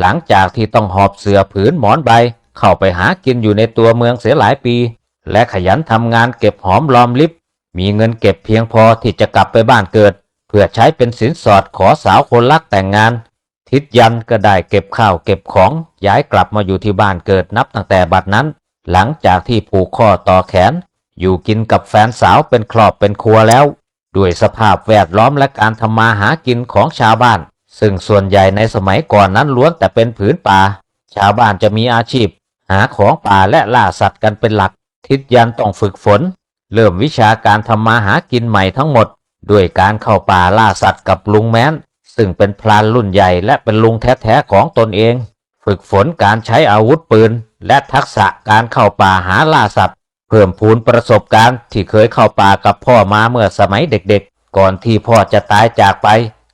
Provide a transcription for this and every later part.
หลังจากที่ต้องหอบเสือผืนหมอนใบ เข้าไปหากินอยู่ในตัวเมืองเสียหลายปี และขยันทำงานเก็บหอมรอมริบ มีเงินเก็บเพียงพอที่จะกลับไปบ้านเกิด เพื่อใช้เป็นสินสอดขอสาวคนรักแต่งงาน ทิดยันก็ได้เก็บข้าวเก็บของย้ายกลับมาอยู่ที่บ้านเกิดนับตั้งแต่บัดนั้น หลังจากที่ผูกข้อต่อแขน อยู่กินกับแฟนสาวเป็นครอบเป็นครัวแล้ว ด้วยสภาพแวดล้อมและการทำมาหากินของชาวบ้าน ซึ่งส่วนใหญ่ในสมัยก่อนนั้นล้วนแต่เป็นผืนป่า ชาวบ้านจะมีอาชีพ หาของป่าและล่าสัตว์กันเป็นหลัก ทิดยันต้องฝึกฝน เริ่มวิชาการทำมาหากินใหม่ทั้งหมด ด้วยการเข้าป่าล่าสัตว์กับลุงแม้น ซึ่งเป็นพลานรุ่นใหญ่และเป็นลุงแท้ๆของตนเอง ฝึกฝนการใช้อาวุธปืน และทักษะการเข้าป่าหาล่าสัตว์ เพิ่มพูนประสบการณ์ที่เคยเข้าป่ากับพ่อมาเมื่อสมัยเด็กๆ ก่อนที่พ่อจะตายจากไป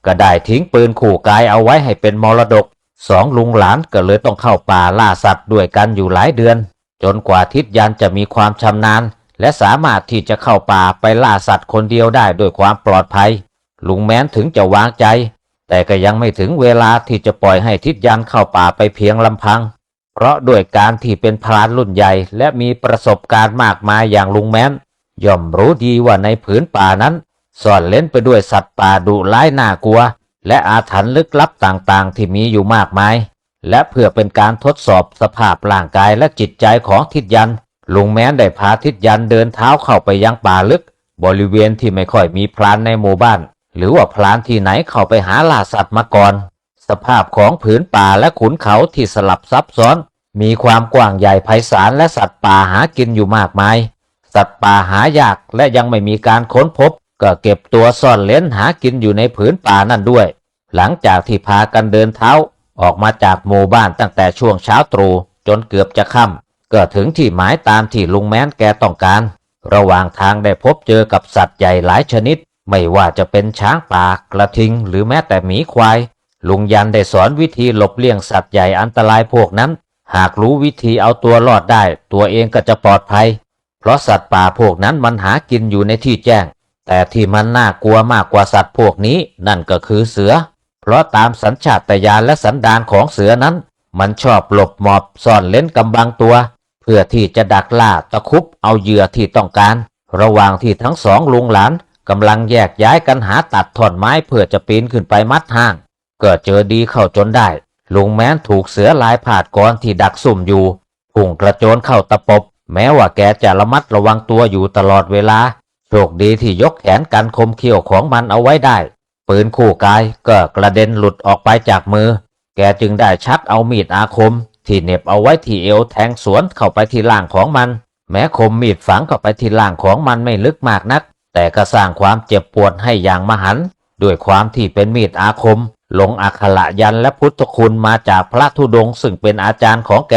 ก็ได้ทิ้งปืนขู่กายเอาไว้ให้เป็นมรดกสองลุงหลานก็เลยต้องเข้าป่าล่าสัตว์ด้วยกันอยู่หลายเดือน จนกว่าทิศยันจะมีความชำนาญ และสามารถที่จะเข้าป่าไปล่าสัตว์คนเดียวได้ด้วยความปลอดภัย ลุงแม้นถึงจะวางใจ แต่ก็ยังไม่ถึงเวลาที่จะปล่อยให้ทิศยันเข้าป่าไปเพียงลำพัง เพราะด้วยการที่เป็นพรานรุ่นใหญ่ และมีประสบการณ์มากมายอย่างลุงแม้นย่อมรู้ดีว่าในผืนป่านั้น ซ่อนเล้นไปด้วยสัตว์ป่าดุร้ายน่ากลัว และอาถรรพ์ลึกลับต่างๆ ที่มีอยู่มากมาย และเพื่อเป็นการทดสอบสภาพร่างกายและจิตใจของทิศยันลุงแม้นได้พาทิศยันเดินเท้าเข้าไปยังป่าลึก บริเวณที่ไม่ค่อยมีพรานในหมู่บ้าน หรือว่าพรานที่ไหนเข้าไปหาล่าสัตว์มาก่อน สภาพของผืนป่าและขุนเขาที่สลับซับซ้อน มีความกว้างใหญ่ไพศาลและสัตว์ป่าหากินอยู่มากมาย สัตว์ป่าหายากและยังไม่มีการค้นพบ ก็เก็บตัวซ่อนเล้นหากินอยู่ในผืนป่านั่นด้วย หลังจากที่พากันเดินเท้าออกมาจากหมู่บ้านตั้งแต่ช่วงเช้าตรู่จนเกือบจะค่ำก็ถึงที่หมายตามที่ลุงแม้นแกต้องการ ระหว่างทางได้พบเจอกับสัตว์ใหญ่หลายชนิด ไม่ว่าจะเป็นช้างป่ากระทิง หรือแม้แต่หมีควาย ลุงยันได้สอนวิธีหลบเลี่ยงสัตว์ใหญ่อันตรายพวกนั้น หากรู้วิธีเอาตัวรอดได้ ตัวเองก็จะปลอดภัย เพราะสัตว์ป่าพวกนั้นมันหากินอยู่ในที่แจ้ง แต่ที่มันน่ากลัวมากกว่าสัตว์พวกนี้นั่นก็คือเสือ เพราะตามสัญชาตญาณและสันดานของเสือนั้น มันชอบหลบหมอบซ่อนเล้นกำบังตัว เพื่อที่จะดักล่าตะคุบเอาเหยื่อที่ต้องการ ระหว่างที่ทั้งสองลุงหลานกำลังแยกย้ายกันหาตัดท่อนไม้เพื่อจะปีนขึ้นไปมัดห้าง ก็เจอดีเข้าจนได้ ลุงแม้นถูกเสือลายผาดกรที่ดักซุ่มอยู่พุ่งกระโจนเข้าตะปบ แม้ว่าแกจะระมัดระวังตัวอยู่ตลอดเวลา โชคดีที่ยกแขนกันคมเขี้ยวของมันเอาไว้ได้ ปืนคู่กายก็กระเด็นหลุดออกไปจากมือ แกจึงได้ชักเอามีดอาคม ที่เหน็บเอาไว้ที่เอวแทงสวนเข้าไปที่ล่างของมัน แม้คมมีดฝังเข้าไปที่ล่างของมันไม่ลึกมากนัก แต่ก็สร้างความเจ็บปวดให้อย่างมหัน ด้วยความที่เป็นมีดอาคม ลงอักขระยันและพุทธคุณมาจากพระธุดงค์ซึ่งเป็นอาจารย์ของแก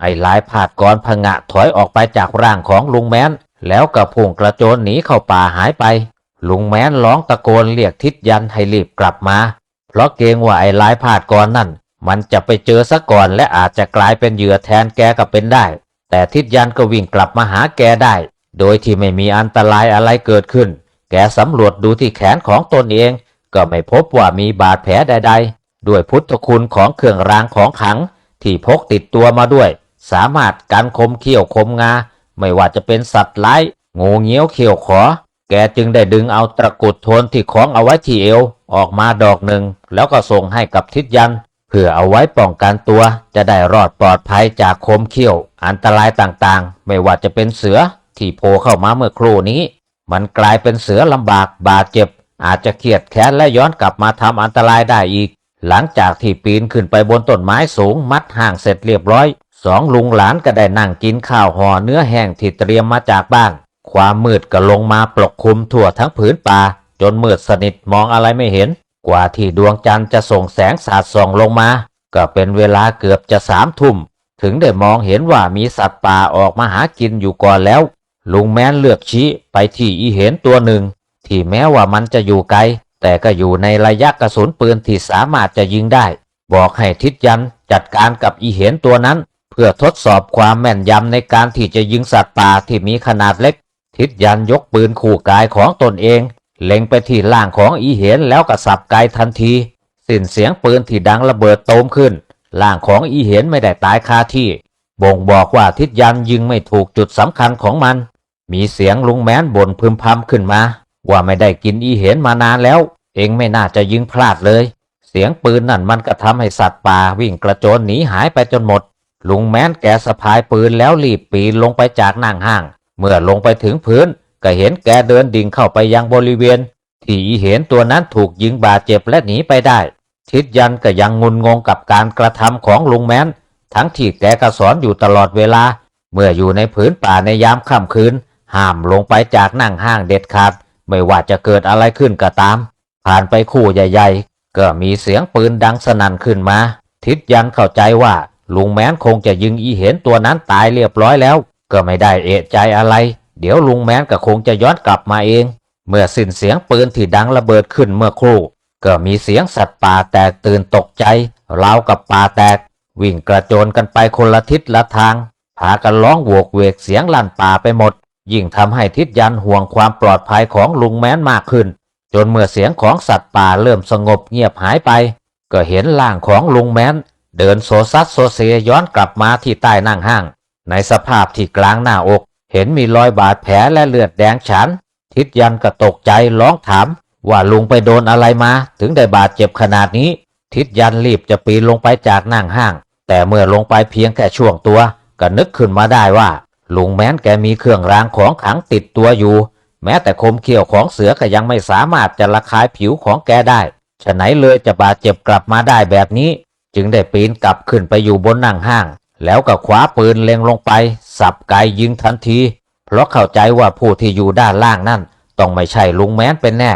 ไอ้ลายผาดกรพงะถอยออกไปจากร่างของลุงแม้น แล้วก็พุ่งกระโจนหนีเข้าป่าหายไป ลุงแม้นร้องตะโกนเรียกทิศยันให้รีบกลับมา เพราะเกรงว่าไอ้ลายผาดกรนั่น มันจะไปเจอซะก่อนและอาจจะกลายเป็นเหยื่อแทนแกก็เป็นได้ แต่ทิศยันก็วิ่งกลับมาหาแกได้ โดยที่ไม่มีอันตรายอะไรเกิดขึ้น แกสำรวจดูที่แขนของตนเอง ก็ไม่พบว่ามีบาดแผลใด ๆ ด้วยพุทธคุณของเครื่องรางของขัง ที่พกติดตัวมาด้วย สามารถกันคมเขี้ยวคมงา ไม่ว่าจะเป็นสัตว์ร้ายงูเงี้ยวเขียวขอ แกจึงได้ดึงเอาตะกุดโทนที่คล้องเอาไว้ที่เอวออกมาดอกหนึ่ง แล้วก็ส่งให้กับทิศยัน เพื่อเอาไว้ป้องกันตัว จะได้รอดปลอดภัยจากคมเขี้ยว อันตรายต่างๆ ไม่ว่าจะเป็นเสือที่โผล่เข้ามาเมื่อครู่นี้ มันกลายเป็นเสือลำบากบาดเจ็บ อาจจะเครียดแค้นและย้อนกลับมาทำอันตรายได้อีก หลังจากที่ปีนขึ้นไปบนต้นไม้สูงมัดห่างเสร็จเรียบร้อย สองลุงหลานก็ได้นั่งกินข้าวห่อเนื้อแห้งที่เตรียมมาจากบ้าน ความมืดก็ลงมาปกคลุมทั่วทั้งผืนป่า จนมืดสนิทมองอะไรไม่เห็น กว่าที่ดวงจันทร์จะส่งแสงสาดส่องลงมา ก็เป็นเวลาเกือบจะสามทุ่ม ถึงได้มองเห็นว่ามีสัตว์ป่าออกมาหากินอยู่ก่อนแล้ว ลุงแม้นเลือกชี้ไปที่อีเห็นตัวหนึ่ง ที่แม้ว่ามันจะอยู่ไกล แต่ก็อยู่ในระยะกระสุนปืนที่สามารถจะยิงได้ บอกให้ทิศยันจัดการกับอีเห็นตัวนั้น เพื่อทดสอบความแม่นยำในการที่จะยิงสัตว์ป่าที่มีขนาดเล็ก ทิศยันยกปืนขู่กายของตนเอง เล็งไปที่ล่างของอีเห็นแล้วก็สับไกทันที สิ้นเสียงปืนที่ดังระเบิดโตมขึ้นร่างของอีเห็นไม่ได้ตายคาที่ บ่งบอกว่าทิศยันยิงไม่ถูกจุดสำคัญของมัน มีเสียงลุงแม้นบ่นพึมพำขึ้นมา ว่าไม่ได้กินอีเห็นมานานแล้ว เองไม่น่าจะยิงพลาดเลย เสียงปืนนั่นมันก็ทำให้สัตว์ป่าวิ่งกระโจนหนีหายไปจนหมด ลุงแม้นแกสะพายปืนแล้วรีบปีนลงไปจากนั่งห้าง เมื่อลงไปถึงพื้น ก็เห็นแกเดินดิ่งเข้าไปยังบริเวณ ที่เห็นตัวนั้นถูกยิงบาดเจ็บและหนีไปได้ ทิศยันก็ยังงุนงงกับการกระทำของลุงแม้น ทั้งที่แกก็สอนอยู่ตลอดเวลา เมื่ออยู่ในผืนป่าในยามค่ำคืน ห้ามลงไปจากนั่งห้างเด็ดขาด ไม่ว่าจะเกิดอะไรขึ้นก็ตาม ผ่านไปคู่ใหญ่ ๆ ก็มีเสียงปืนดังสนั่นขึ้นมา ทิศยันเข้าใจว่า ลุงแม้นคงจะยิงอีเห็นตัวนั้นตายเรียบร้อยแล้ว ก็ไม่ได้เอะใจอะไร เดี๋ยวลุงแม้นก็คงจะย้อนกลับมาเอง เมื่อสิ้นเสียงปืนที่ดังระเบิดขึ้นเมื่อครู่ ก็มีเสียงสัตว์ป่าแตกตื่นตกใจราวกับป่าแตก วิ่งกระโจนกันไปคนละทิศละทางพากันร้องโวกเวกเสียงลั่นป่าไปหมด ยิ่งทำให้ทิศยันห่วงความปลอดภัยของลุงแม้นมากขึ้น จนเมื่อเสียงของสัตว์ป่าเริ่มสงบเงียบหายไป ก็เห็นร่างของลุงแม้น เดินโซซัดโซเซย้อนกลับมาที่ใต้นั่งห้าง ในสภาพที่กลางหน้าอก เห็นมีรอยบาดแผลและเลือดแดงฉานทิศยันก็ตกใจร้องถาม ว่าลุงไปโดนอะไรมา ถึงได้บาดเจ็บขนาดนี้ ทิศยันรีบจะปีนลงไปจากนั่งห้าง แต่เมื่อลงไปเพียงแค่ช่วงตัว ก็นึกขึ้นมาได้ว่า ลุงแม้นแกมีเครื่องรางของขังติดตัวอยู่ แม้แต่คมเขี้ยวของเสือก็ยังไม่สามารถจะระคายผิวของแกได้ฉะไหนเลยจะบาดเจ็บกลับมาได้แบบนี้ จึงได้ปีนกลับขึ้นไปอยู่บนนั่งห้าง แล้วก็คว้าปืนเล็งลงไป สับไกยิงทันที เพราะเข้าใจว่าผู้ที่อยู่ด้านล่างนั่นต้องไม่ใช่ลุงแม้นเป็นแน่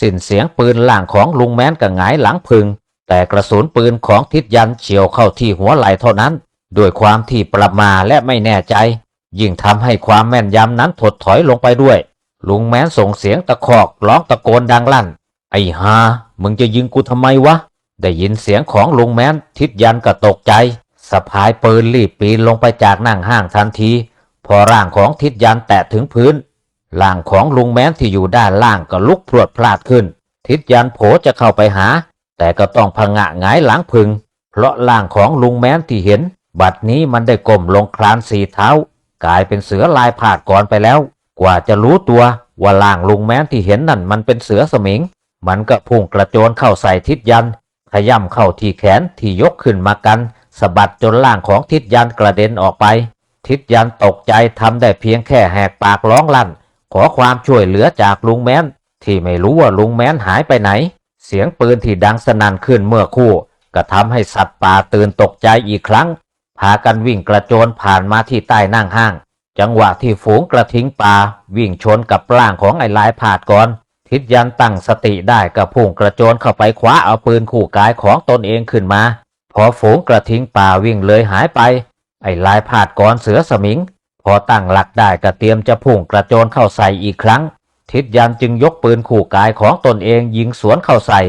สิ้นเสียงปืนล่างของลุงแม้นก็หงายหลังพึง แต่กระสุนปืนของทิศยันเฉียวเข้าที่หัวไหล่เท่านั้น ด้วยความที่ประมาและไม่แน่ใจ ยิ่งทำให้ความแม่นยำนั้นถดถอยลงไปด้วย ลุงแม้นส่งเสียงตะคอกร้องตะโกนดังลั่น ไอ้ฮามึงจะยิงกูทำไมวะ ได้ยินเสียงของลุงแม้นทิศยันก็ตกใจสะพายปืนรีบปีนลงไปจากนั่งห้างทันที พอร่างของทิศยันแตะถึงพื้นร่างของลุงแม้นที่อยู่ด้านล่างก็ลุกพรวดพลาดขึ้น ทิศยันโผจะเข้าไปหา แต่ก็ต้องพงะหงายหลังพึง เพราะร่างของลุงแม้นที่เห็น บัดนี้มันได้ก้มลงคลานสี่เท้า กลายเป็นเสือลายผาดก่อนไปแล้ว กว่าจะรู้ตัวว่าร่างลุงแม้นที่เห็นนั่นมันเป็นเสือสมิง มันก็พุ่งกระโจนเข้าใส่ทิศยัน ย่ำเข้าที่แขนที่ยกขึ้นมากันสะบัดจนร่างของทิศยันกระเด็นออกไป ทิศยันตกใจทำได้เพียงแค่แหกปากร้องลั่น ขอความช่วยเหลือจากลุงแม้น ที่ไม่รู้ว่าลุงแม้นหายไปไหน เสียงปืนที่ดังสนั่นขึ้นเมื่อครู่ก็ทำให้สัตว์ป่าตื่นตกใจอีกครั้ง พากันวิ่งกระโจนผ่านมาที่ใต้นั่งห้าง จังหวะที่ฝูงกระทิงป่าวิ่งชนกับร่างของไอ้ลายผาดก่อน ทิศยันตั้งสติได้ก็พุ่งกระโจนเข้าไปคว้าเอาปืนขู่กายของตนเองขึ้นมา พอฝูงกระทิงป่าวิ่งเลยหายไป ไอ้ลายผาดก่อนเสือสมิง พอตั้งหลักได้ก็เตรียมจะพุ่งกระโจนเข้าใส่อีกครั้ง ทิศยันจึงยกปืนขู่กายของตนเองยิงสวนเข้าใส่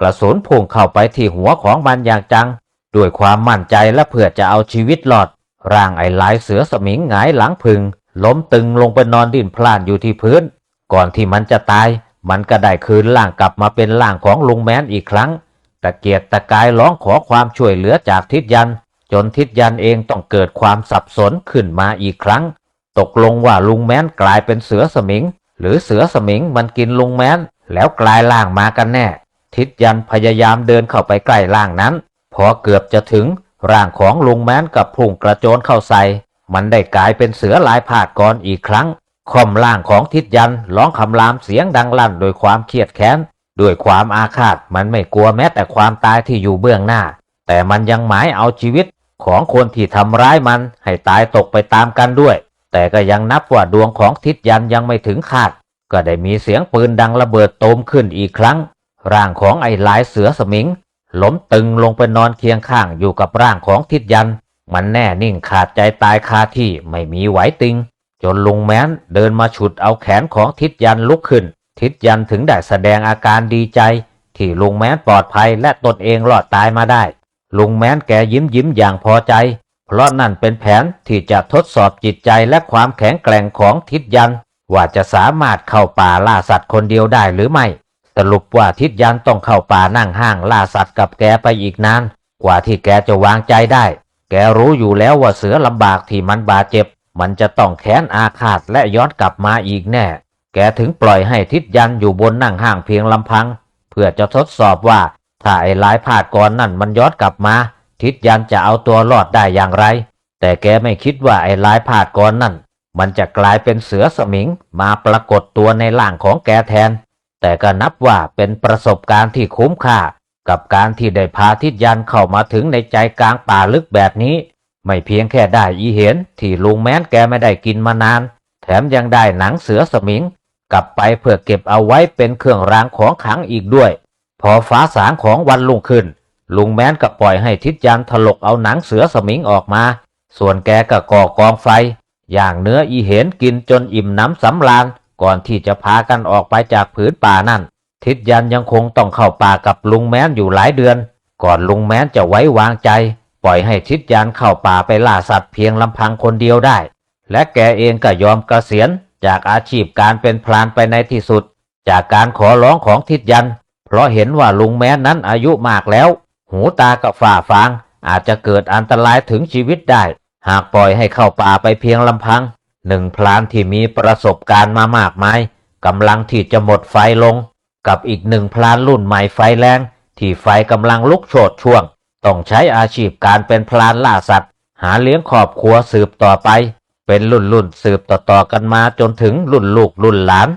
กระสุนพุ่งเข้าไปที่หัวของมันอย่างจัง ด้วยความมั่นใจและเพื่อจะเอาชีวิตรอด ร่างไอ้ลายเสือสมิงหงายหลังพึง ล้มตึงลงไปนอนดิ้นพล่านอยู่ที่พื้น ก่อนที่มันจะตาย มันก็ได้คืนร่างกลับมาเป็นร่างของลุงแม้นอีกครั้ง ตะเกียกตะกายร้องขอความช่วยเหลือจากทิศยัน จนทิศยันเองต้องเกิดความสับสนขึ้นมาอีกครั้ง ตกลงว่าลุงแม้นกลายเป็นเสือสมิง หรือเสือสมิงมันกินลุงแม้น แล้วกลายร่างมากันแน่ ทิศยันพยายามเดินเข้าไปใกล้ร่างนั้น พอเกือบจะถึงร่างของลุงแม้นกับพุ่งกระโจนเข้าใส่ มันได้กลายเป็นเสือลายผาดกรอีกครั้ง ค่อมร่างของทิศยันร้องคำรามเสียงดังลั่นโดยความเครียดแค้นด้วยความอาฆาตมันไม่กลัวแม้แต่ความตายที่อยู่เบื้องหน้า แต่มันยังหมายเอาชีวิตของคนที่ทำร้ายมันให้ตายตกไปตามกันด้วย แต่ก็ยังนับว่าดวงของทิศยันยังไม่ถึงคาด ก็ได้มีเสียงปืนดังระเบิดโตมขึ้นอีกครั้ง ร่างของไอ้ลายเสือสมิงล้มตึงลงไปนอนเคียงข้างอยู่กับร่างของทิศยัน มันแน่นิ่งขาดใจตายคาที่ไม่มีไหวติง จนลุงแม้นเดินมาฉุดเอาแขนของทิศยันลุกขึ้น ทิศยันถึงได้แสดงอาการดีใจ ที่ลุงแม้นปลอดภัยและตนเองรอดตายมาได้ ลุงแม้นแกยิ้มยิ้มอย่างพอใจ เพราะนั่นเป็นแผนที่จะทดสอบจิตใจและความแข็งแกร่งของทิศยัน ว่าจะสามารถเข้าป่าล่าสัตว์คนเดียวได้หรือไม่ สรุปว่าทิศยันต้องเข้าป่านั่งห้างล่าสัตว์กับแกไปอีกนาน กว่าที่แกจะวางใจได้ แกรู้อยู่แล้วว่าเสือลำบากที่มันบาดเจ็บ มันจะต้องแค้นอาฆาตและย้อนกลับมาอีกแน่ แกถึงปล่อยให้ทิศยันอยู่บนนั่งห้างเพียงลำพัง เพื่อจะทดสอบว่าถ้าไอ้ลายพาดก่อนนั่นมันย้อนกลับมา ทิศยันจะเอาตัวรอดได้อย่างไร แต่แกไม่คิดว่าไอ้ลายพาดก่อนนั่น มันจะกลายเป็นเสือสมิงมาปรากฏตัวในร่างของแกแทน แต่ก็นับว่าเป็นประสบการณ์ที่คุ้มค่า กับการที่ได้พาทิศยันเข้ามาถึงในใจกลางป่าลึกแบบนี้ ไม่เพียงแค่ได้อีเห็นที่ลุงแม้นแกไม่ได้กินมานาน แถมยังได้หนังเสือสมิง กลับไปเพื่อเก็บเอาไว้เป็นเครื่องรางของขลังอีกด้วย พอฟ้าสางของวันลุงขึ้น ลุงแม้นก็ปล่อยให้ทิศยันถลกเอาหนังเสือสมิงออกมา ส่วนแกก็ก่อกองไฟ อย่างเนื้ออีเห็นกินจนอิ่มน้ำสำราญก่อนที่จะพากันออกไปจากผืนป่านั่น ทิศยันยังคงต้องเข้าป่ากับลุงแม้นอยู่หลายเดือน ก่อนลุงแม้นจะไว้วางใจ ปล่อยให้ทิศยันเข้าป่าไปล่าสัตว์เพียงลำพังคนเดียวได้ และแกเองก็ยอมเกษียณจากอาชีพการเป็นพรานไปในที่สุด จากการขอร้องของทิศยัน เพราะเห็นว่าลุงแม้นนั้นอายุมากแล้ว หูตากับฝ่าฟาง อาจจะเกิดอันตรายถึงชีวิตได้ หากปล่อยให้เข้าป่าไปเพียงลำพัง หนึ่งพลานที่มีประสบการณ์มามากมายกำลังที่จะหมดไฟลง กับอีกหนึ่งพลานรุ่นใหม่ไฟแรงที่ไฟกำลังลุกโชนช่วง ต้องใช้อาชีพการเป็นพลานล่าสัตว์ หาเลี้ยงครอบครัวสืบต่อไป เป็นรุ่นรุ่นสืบต่อต่อกันมาจนถึงรุ่นลูกรุ่นหลาน